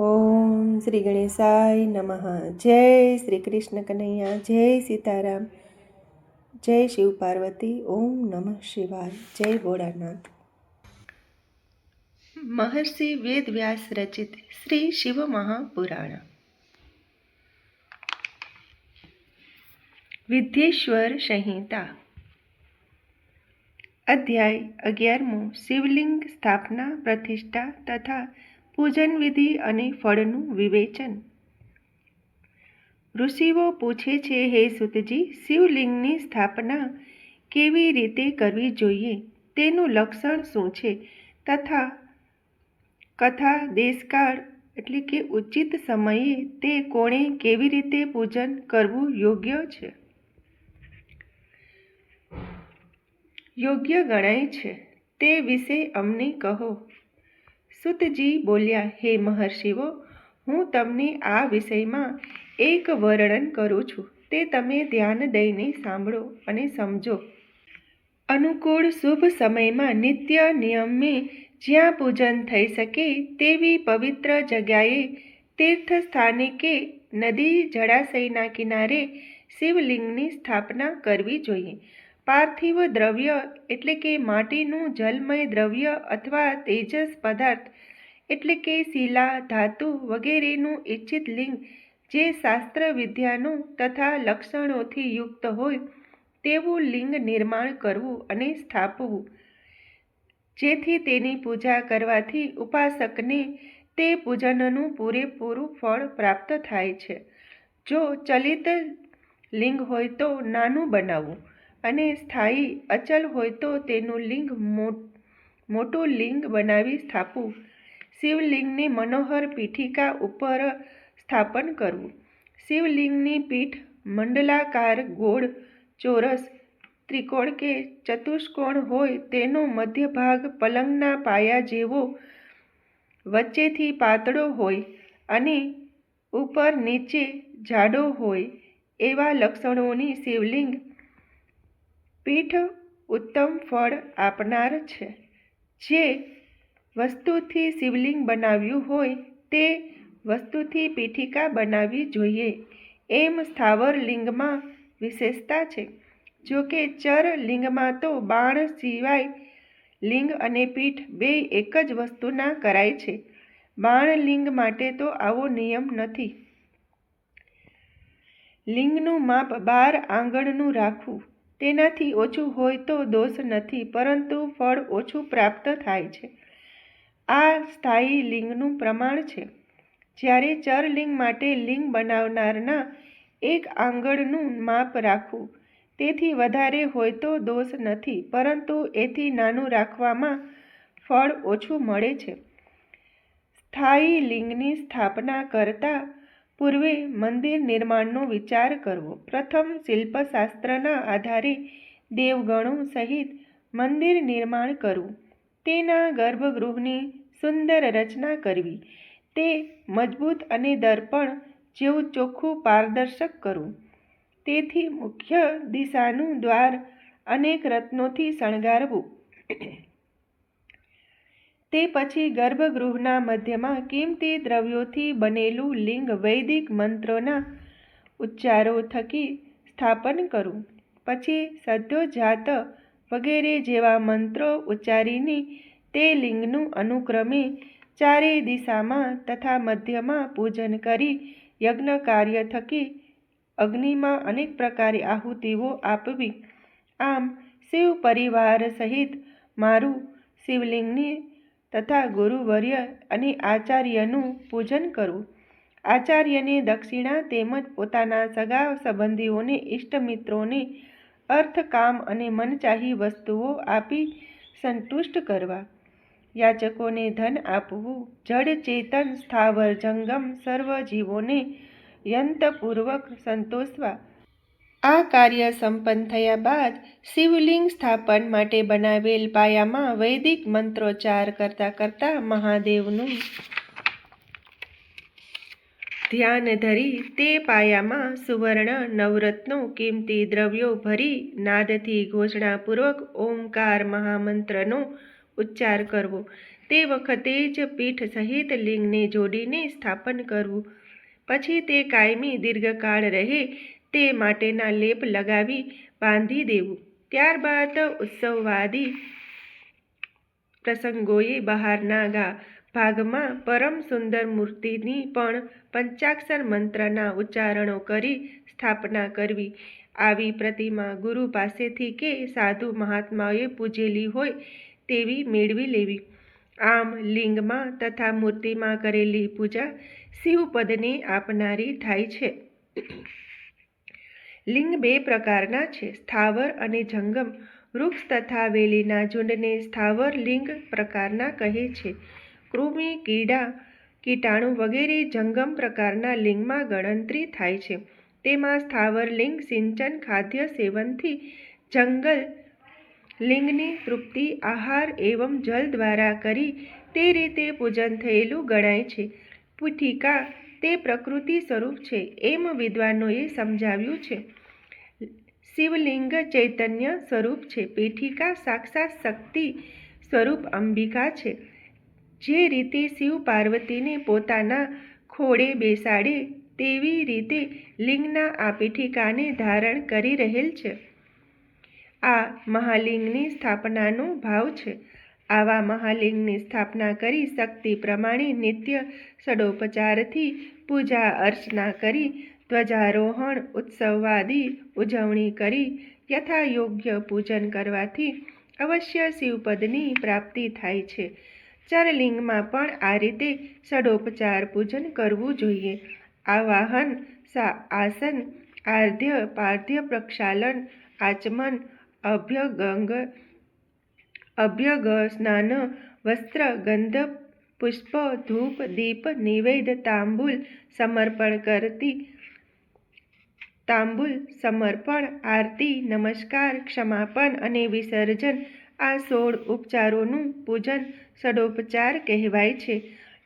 ઓમ શ્રી ગણેશાય નમઃ. જય શ્રી કૃષ્ણ કનૈયા, જય સીતારામ, જય શિવ પાર્વતી, ઓમ નમઃ શિવાય. જય ભોળાનાથ. મહર્ષિ વેદવ્યાસ રચિત શ્રી શિવ મહાપુરાણ. વિદ્યેશ્વર સંહિતા. અધ્યાય અગિયારમો શિવલિંગ સ્થાપના, પ્રતિષ્ઠા તથા પૂજન વિધિ અને ફળનું વિવેચન. ઋષિઓ પૂછે છે, હે સુતજી, શિવલિંગની સ્થાપના કેવી રીતે કરવી જોઈએ? તેનું લક્ષણ શું છે? તથા કથા, દેશકાળ એટલે કે ઉચિત સમયે તે કોણે કેવી રીતે પૂજન કરવું યોગ્ય છે? યોગ્ય ગણાય છે. તે વિશે અમને કહો. સુતજી બોલ્યા, હે મહર્ષિઓ, હું તમને આ વિષયમાં એક વર્ણન કરું છું. તે તમે ધ્યાન દઈને સાંભળો અને સમજો. અનુકૂળ શુભ સમયમાં નિત્ય નિયમે જ્યાં પૂજન થઈ શકે તેવી પવિત્ર જગ્યાએ તીર્થ સ્થાને કે નદી જળાશયના કિનારે શિવલિંગની સ્થાપના કરવી જોઈએ. પાર્થિવ દ્રવ્ય એટલે કે માટીનું જલમય દ્રવ્ય અથવા તેજસ પદાર્થ એટલે કે શિલા, ધાતુ વગેરેનું ઇચ્છિત લિંગ જે શાસ્ત્ર વિદ્યાનું તથા લક્ષણોથી યુક્ત હોય તેવું લિંગ નિર્માણ કરવું અને સ્થાપવું. જેથી તેની પૂજા કરવાથી ઉપાસકને તે પૂજનનું પૂરેપૂરું ફળ પ્રાપ્ત થાય છે. જો ચલિત લિંગ હોય તો નાનું બનાવવું. અને સ્થાયી અચલ હોય તો તેનું લિંગ મોટું લિંગ બનાવી સ્થાપવું. શિવલિંગની મનોહર પીઠિકા ઉપર સ્થાપન કરવું. શિવલિંગની પીઠ મંડલાકાર, ગોળ, ચોરસ, ત્રિકોણ કે ચતુષ્કોણ હોય તેનો મધ્ય ભાગ પલંગના પાયા જેવો વચ્ચેથી પાતળો હોય અને ઉપર નીચે જાડો હોય એવા લક્ષણોની શિવલિંગ પીઠ ઉત્તમ ફળ આપનાર છે. જે વસ્તુથી શિવલિંગ બનાવ્યું હોય તે વસ્તુથી પીઠિકા બનાવવી જોઈએ. એમ સ્થાવર લિંગમાં વિશેષતા છે. જો કે ચર લિંગમાં તો બાણ સિવાય લિંગ અને પીઠ બે એક જ વસ્તુના કરાય છે. બાણ લિંગ માટે તો આવો નિયમ નથી. લિંગનું માપ બાર આંગણનું રાખવું. તેનાથી ઓછું હોય તો દોષ નથી, પરંતુ ફળ ઓછું પ્રાપ્ત થાય છે. આ સ્થાયી લિંગનું પ્રમાણ છે. જ્યારે ચરલિંગ માટે લિંગ બનાવનારના એક આંગળનું માપ રાખવું, તેથી વધારે હોય તો દોષ નથી, પરંતુ એથી નાનું રાખવામાં ફળ ઓછું મળે છે. સ્થાયી લિંગની સ્થાપના કરતા પૂર્વે મંદિર નિર્માણનો વિચાર કરવો. પ્રથમ શિલ્પશાસ્ત્રના આધારે દેવગણો સહિત મંદિર નિર્માણ કરવું. તેના ગર્ભગૃહની સુંદર રચના કરવી. તે મજબૂત અને દર્પણ જેવું ચોખ્ખું પારદર્શક કરવું. તેથી મુખ્ય દિશાનું દ્વાર અનેક રત્નોથી શણગારવું. તે પછી ગર્ભગૃહના મધ્યમાં કિંમતી દ્રવ્યોથી બનેલું લિંગ વૈદિક મંત્રોના ઉચ્ચારો થકી સ્થાપન કરવું પછી સદ્યોજાત વગેરે જેવા મંત્રો ઉચ્ચારીને તે લિંગનું અનુક્રમે ચારે દિશામાં તથા મધ્યમાં પૂજન કરી યજ્ઞ કાર્ય થકી અગ્નિમાં અનેક પ્રકારે આહુતિઓ આપવી. આમ શિવ પરિવાર સહિત મારું શિવલિંગની તથા ગુરુવર્ય અને આચાર્યનું પૂજન કરવું. આચાર્યને દક્ષિણા તેમજ પોતાના સગા સંબંધીઓને ઇષ્ટમિત્રોને અર્થ, કામ અને મનચાહી વસ્તુઓ આપી સંતુષ્ટ કરવા. યાચકોને ધન આપવું, જડ ચેતન સ્થાવર જંગમ સર્વ જીવોને યંતપૂર્વક સંતોષવા. આ કાર્ય સંપન્ન થયા બાદ શિવલિંગ સ્થાપન માટે બનાવેલ પાયામાં વૈદિક મંત્રોચ્ચાર કરતા કરતા મહાદેવનું ધ્યાન ધરી તે પાયામાં સુવર્ણ, નવરત્નો, કિંમતી દ્રવ્યો ભરી નાદથી ઘોષણાપૂર્વક ઓમકાર મહામંત્રનો ઉચ્ચાર કરવો. તે વખતે જ પીઠ સહિત લિંગને જોડીને સ્થાપન કરવું. પછી તે કાયમી દીર્ઘકાળ રહે તે માટેના લેપ લગાવી બાંધી દેવું. ત્યારબાદ ઉત્સવવાદી પ્રસંગોએ બહારના ગા ભાગમાં પરમ સુંદર મૂર્તિની પણ પંચાક્ષર મંત્રના ઉચ્ચારણો કરી સ્થાપના કરવી. આવી પ્રતિમા ગુરુ પાસેથી કે સાધુ મહાત્માઓએ પૂજેલી હોય તેવી મેળવી લેવી. આમ લિંગમાં તથા મૂર્તિમાં કરેલી પૂજા શિવપદને આપનારી થાય છે. લિંગ બે પ્રકારના છે. સ્થાવર અને જંગમ. વૃક્ષ તથા વેલીના ઝુંડને સ્થાવર લિંગ પ્રકારના કહે છે. કૃમિ, કીડા, કીટાણુ વગેરે જંગમ પ્રકારના લિંગમાં ગણતરી થાય છે. તેમાં સ્થાવર લિંગ, સિંચન, ખાદ્ય સેવનથી જંગલ લિંગની તૃપ્તિ, આહાર એવં જલ દ્વારા કરી તે રીતે પૂજન થયેલું ગણાય છે. પીઠિકા તે પ્રકૃતિ સ્વરૂપ છે એમ વિદ્વાનોએ સમજાવ્યું છે. શિવલિંગ ચૈતન્ય સ્વરૂપ છે. પેઠિકા સાક્ષાત શક્તિ સ્વરૂપ અંબિકા છે. જે રીતે શિવ પાર્વતીને પોતાના ખોળે બેસાડે તેવી રીતે લિંગના આ પીઠિકાને ધારણ કરી રહેલ છે. આ મહાલિંગની સ્થાપનાનો ભાવ છે. આવા મહાલિંગની સ્થાપના કરી શક્તિ પ્રમાણે નિત્ય ષડોપચારથી પૂજા અર્ચના કરી, ધ્વજારોહણ, ઉત્સવવાદી ઉજવણી કરી યથા યોગ્ય પૂજન કરવાથી અવશ્ય શિવપદની પ્રાપ્તિ થાય છે. ચરલિંગમાં પણ આ રીતે ષડોપચાર પૂજન કરવું જોઈએ. આવાહન, સા, આસન આર્ધ્ય પાર્ધ્ય પ્રક્ષાલન, આચમન, અભ્યગંગ અભ્યગ સ્નાન વસ્ત્ર, ગંધ, પુષ્પ, ધૂપ, દીપ, નિવેદ, તાંબુલ સમર્પણ કરતી, તાંબુલ સમર્પણ, આરતી, નમસ્કાર ક્ષમાપન અને વિસર્જન આ સોળ ઉપચારોનું પૂજન ષડોપચાર કહેવાય છે.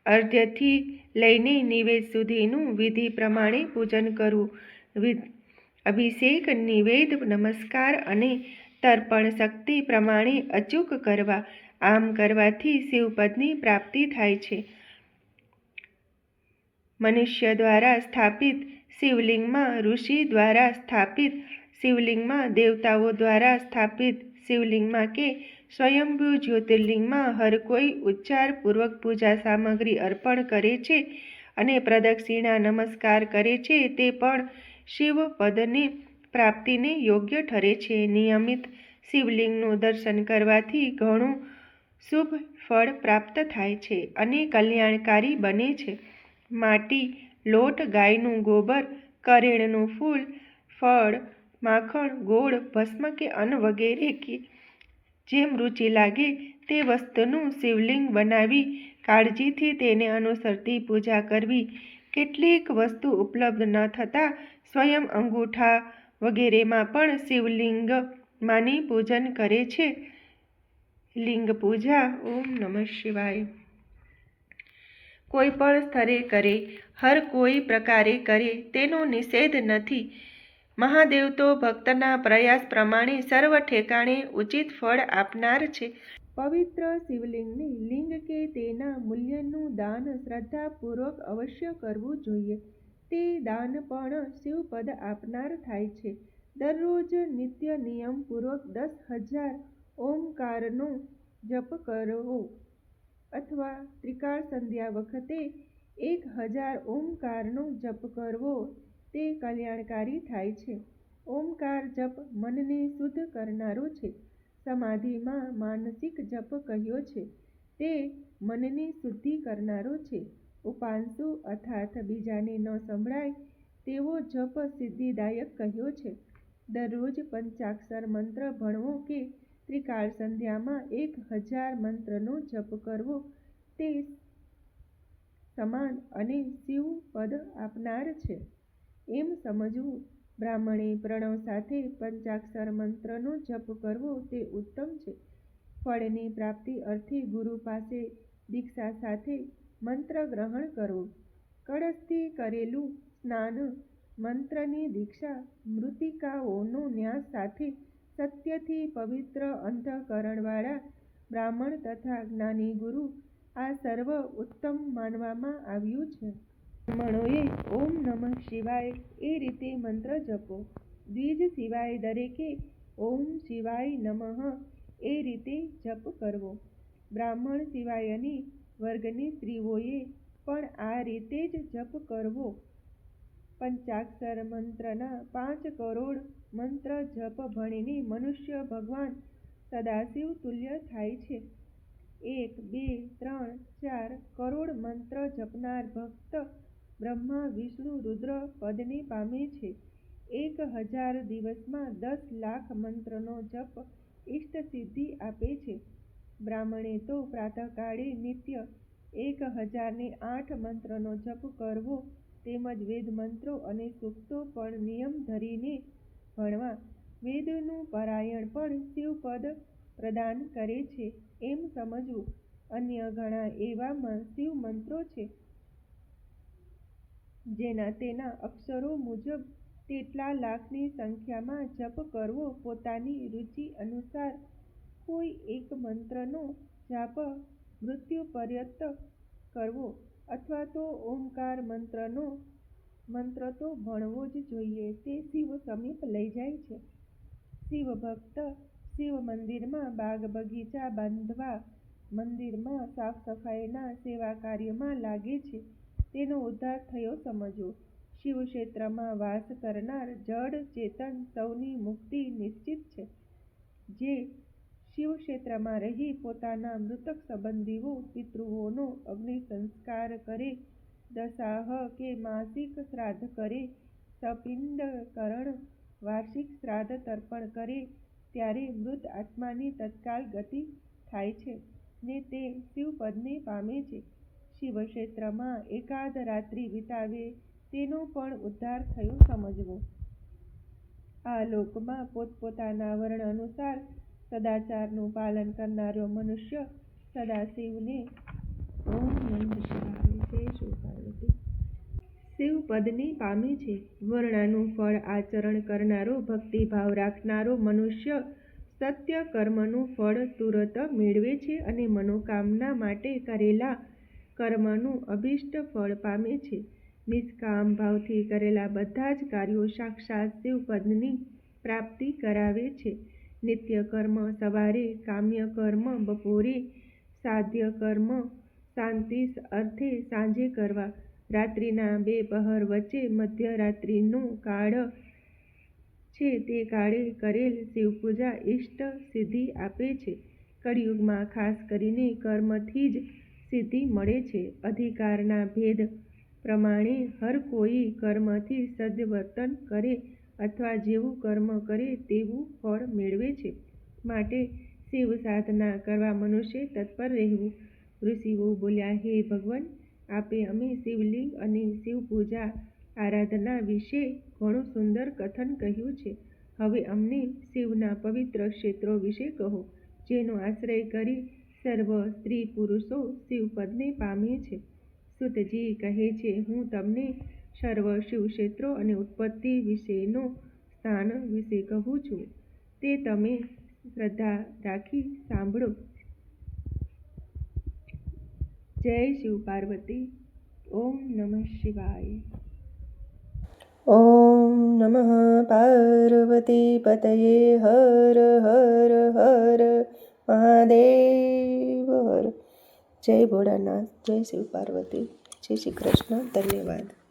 અર્ધ્યથી લઈને નિવેદ સુધીનું વિધિ પ્રમાણે પૂજન કરવું. અભિષેક, નિવેદ, નમસ્કાર અને તર્પણ શક્તિ પ્રમાણે અચૂક કરવા, આમ કરવાથી શિવપદની પ્રાપ્તિ થાય છે. મનુષ્ય દ્વારા સ્થાપિત શિવલિંગમાં, ઋષિ દ્વારા સ્થાપિત શિવલિંગમાં, દેવતાઓ દ્વારા સ્થાપિત શિવલિંગમાં કે સ્વયંભૂ જ્યોતિર્લિંગમાં હર કોઈ ઉચ્ચારપૂર્વક પૂજા સામગ્રી અર્પણ કરે છે અને પ્રદક્ષિણા નમસ્કાર કરે છે, તે પણ શિવપદની પ્રાપ્તિને યોગ્ય ઠરે છે. નિયમિત શિવલિંગનું દર્શન કરવાથી ઘણું શુભ ફળ પ્રાપ્ત થાય છે અને કલ્યાણકારી બને છે. માટી, લોટ, ગાયનું ગોબર, કરેણનું ફૂલ, ફળ, માખણ, ગોળ, ભસ્મ કે અન્ન વગેરે કે જેમ રુચિ લાગે તે વસ્તુનું શિવલિંગ બનાવી કાળજીથી તેને અનુસરતી પૂજા કરવી. કેટલીક વસ્તુ ઉપલબ્ધ ન થતાં સ્વયં અંગૂઠા વગેરેમાં પણ શિવલિંગ માની પૂજન કરે છે. લિંગ પૂજા ઓમ નમઃ શિવાય. કોઈ પણ સ્તરે કરે, હર કોઈ પ્રકારે કરે, તેનો નિષેધ નથી. મહાદેવ તો ભક્તના પ્રયાસ પ્રમાણે સર્વ ઠેકાણે ઉચિત ફળ આપનાર છે. પવિત્ર શિવલિંગને લિંગ કે તેના મૂલ્યનું દાન શ્રદ્ધાપૂર્વક અવશ્ય કરવું જોઈએ. તે દાન પણ શિવપદ આપનાર થાય છે. દરરોજ નિત્ય નિયમપૂર્વક દસ હજાર ઓમકારનો જપ કરવો અથવા ત્રિકાળ સંધ્યા વખતે એક હજાર ઓમકારનો જપ કરવો, તે કલ્યાણકારી થાય છે. ઓમકાર જપ મનને શુદ્ધ કરનારો છે. સમાધિમાં માનસિક જપ કહ્યો છે. તે મનની શુદ્ધિ કરનારો છે. ઉપાંશુ અર્થાત બીજાને ન સંભળાય, તેવો જપ સિદ્ધિદાયક કહ્યો છે. દરરોજ પંચાક્ષર મંત્ર ભણવો કે ત્રિકાળ સંધ્યામાં એક હજાર મંત્રનો જપ કરવો, તે સમાન અને શિવ પદ આપનાર છે. એમ સમજવું, બ્રાહ્મણે પ્રણવ સાથે પંચાક્ષર મંત્રનો જપ કરવો તે ઉત્તમ છે. ફળની પ્રાપ્તિ અર્થે ગુરુ પાસે દીક્ષા સાથે મંત્ર ગ્રહણ કરો કળશથી કરેલું સ્નાન, મંત્રની દીક્ષા, મૃતિકાઓનો ન્યાસ સાથે સત્યથી પવિત્ર અંતઃકરણવાળા બ્રાહ્મણ તથા જ્ઞાની ગુરુ આ સર્વ ઉત્તમ માનવામાં આવ્યું છે. બ્રાહ્મણોએ ઓમ નમઃ શિવાય એ રીતે મંત્ર જપો. દ્વિજ સિવાય દરેકે ઓમ શિવાય નમઃ એ રીતે જપ કરવો. બ્રાહ્મણ સિવાયની વર્ગની સ્ત્રીઓએ પણ આ રીતે જ જપ કરવો. પંચાક્ષર મંત્રના પાંચ કરોડ મંત્ર જપ ભણીને મનુષ્ય ભગવાન સદાશિવ તુલ્ય થાય છે. એક, બે, ત્રણ, ચાર કરોડ મંત્ર જપનાર ભક્ત બ્રહ્મા, વિષ્ણુ, રુદ્ર પદને પામે છે. એક હજાર દિવસમાં દસ લાખ મંત્રનો જપ ઇષ્ટસિદ્ધિ આપે છે. બ્રાહ્મણે તો પ્રાતઃકાળે નિત્ય એક હજારને આઠ મંત્રનો જપ કરવો તેમજ વેદ મંત્રો અને સૂક્તો પણ નિયમ ધરીને ભણવા. વેદનું પારાયણ પણ શિવપદ પ્રદાન કરે છે એમ સમજવું અન્ય ઘણા એવા શિવ મંત્રો છે. જેના તેના અક્ષરો મુજબ, તેટલા લાખની સંખ્યામાં જપ કરવો પોતાની રુચિ અનુસાર કોઈ એક મંત્રનો જાપ મૃત્યુ પર્યત કરવો અથવા તો ઓમકાર મંત્રનો મંત્ર તો ભણવો જ જોઈએ. તે શિવ સમીપ લઈ જાય છે. શિવ ભક્ત શિવ મંદિરમાં બાગ બગીચા બાંધવા મંદિરમાં સાફ સફાઈના સેવા કાર્યમાં લાગે છે. તેનો ઉદ્ધાર થયો સમજવો શિવક્ષેત્રમાં વાસ કરનાર જડ ચેતન સૌની મુક્તિ નિશ્ચિત છે. જે શિવક્ષેત્રમાં રહી પોતાના મૃતક સંબંધીઓ, પિતૃઓનો અગ્નિસંસ્કાર કરે, દશાહ કે માસિક શ્રાદ્ધ કરે, સપિંડકરણ વાર્ષિક શ્રાદ્ધ તર્પણ કરે, ત્યારે મૃત આત્માની તત્કાલ ગતિ થાય છે ને તે શિવપદને પામે છે. શિવક્ષેત્રમાં એકાદ રાત્રિ વિતાવે તેનો પણ ઉદ્ધાર થયો સમજવો. આ લોકમાં પોતપોતાના વર્ણ અનુસાર સદાચારનું પાલન કરનારો મનુષ્ય સદાશિવને ઓમ જય શિવ શિવપદને પામે છે. વર્ણાનું ફળ આચરણ કરનારો, ભક્તિભાવ રાખનારો મનુષ્ય સત્ય કર્મનું ફળ તુરત મેળવે છે અને મનોકામના માટે કરેલા કર્મનું અભિષ્ટ ફળ પામે છે. નિષ્કામ ભાવથી કરેલા બધા જ કાર્યો સાક્ષાત શિવપદની પ્રાપ્તિ કરાવે છે. નિત્ય કર્મ સવારે કામ્ય કર્મ બપોરે સાધ્ય કર્મ શાંતિ અર્થે સાંજે કરવા રાત્રિના બે પહર વચ્ચે મધ્યરાત્રિનું કાળ છે તે કાળે કરેલ શિવપૂજા ઇષ્ટ સિદ્ધિ આપે છે કળિયુગમાં ખાસ કરીને કર્મથી જ સિદ્ધિ મળે છે અધિકારના ભેદ પ્રમાણે હર કોઈ કર્મથી સદવર્તન કરે અથવા જેવું કર્મ કરે તેવું ફળ મેળવે છે. માટે શિવ સાધના કરવા મનુષ્ય તત્પર રહેવું. ઋષિઓ બોલ્યા, હે ભગવાન, આપે અમે શિવલિંગ અને શિવ પૂજા આરાધના વિશે ઘણું સુંદર કથન કહ્યું છે. હવે અમને શિવના પવિત્ર ક્ષેત્રો વિશે કહો, જેનો આશ્રય કરી સર્વ સ્ત્રી પુરુષો શિવપદને પામે છે. સુતજી કહે છે, હું તમને સર્વ શિવક્ષેત્રો અને ઉત્પત્તિ વિશેનો સ્થાન વિશે કહું છું. તે તમે શ્રદ્ધા રાખી સાંભળો. જય શિવ પાર્વતી. ઓમ નમઃ શિવાય. ઓમ નમઃ પાર્વતી પતયે હર હર હર મહાદેવ હર. જય ભોળાનાથ, જય શિવ પાર્વતી. જય શ્રી કૃષ્ણ. ધન્યવાદ.